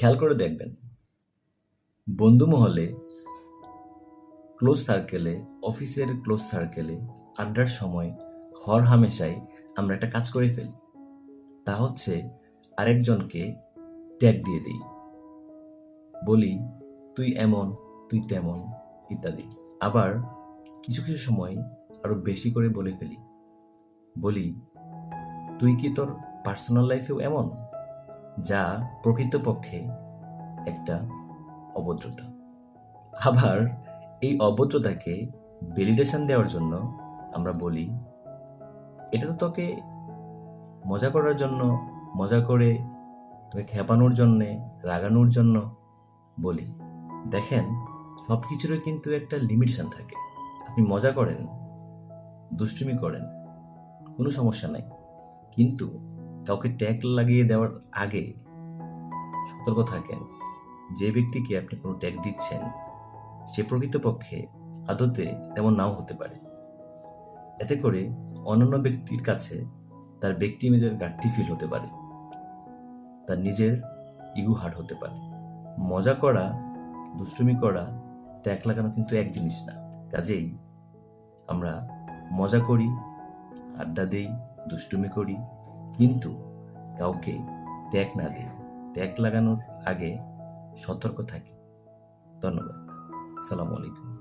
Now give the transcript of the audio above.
খেয়াল করে দেখবেন, বন্ধু মহলে ক্লোজ সার্কেলে অফিসের ক্লোজ সার্কেলে আড্ডার সময় হর হামেশাই আমরা একটা কাজ করে ফেলি। তা হচ্ছে আরেকজনকে ট্যাগ দিয়ে দিই। বলি, তুই এমন, তুই তেমন, ইত্যাদি। আবার কিছু কিছু সময় আরও বেশি করে বলে ফেলি। বলি, তুই কি তোর পার্সোনাল লাইফেও এমন? যা প্রকৃতপক্ষে একটা অভদ্রতা। আবার এই অভদ্রতাকে ভ্যালিডেশন দেওয়ার জন্য আমরা বলি, এটা তো তোকে মজা করার জন্য, মজা করে তোকে খেপানোর জন্যে, রাগানোর জন্য বলি। দেখেন সব কিছুরই কিন্তু একটা লিমিটেশন থাকে। আপনি মজা করেন, দুষ্টুমি করেন, কোনো সমস্যা নাই। কিন্তু কাউকে ট্যাগ লাগিয়ে দেওয়ার আগে সতর্ক থাকেন। যে ব্যক্তিকে আপনি কোনো ট্যাগ দিচ্ছেন, সে প্রকৃতপক্ষে আদতে তেমন নাও হতে পারে। এতে করে অন্যান্য ব্যক্তির কাছে তার ব্যক্তি ইমেজের ঘাটতি ফিল হতে পারে। তার নিজের ইগু হার্ট হতে পারে। মজা করা, দুষ্টুমি করা ট্যাগ লাগানো কিন্তু এক জিনিস না। কাজেই আমরা মজা করি, আড্ডা দিই, দুষ্টুমি করি কিন্তু কাউকে ট্যাগ না দিই ট্যাগ লাগানোর আগে সতর্ক থাকি। ধন্যবাদ। আসসালামু আলাইকুম।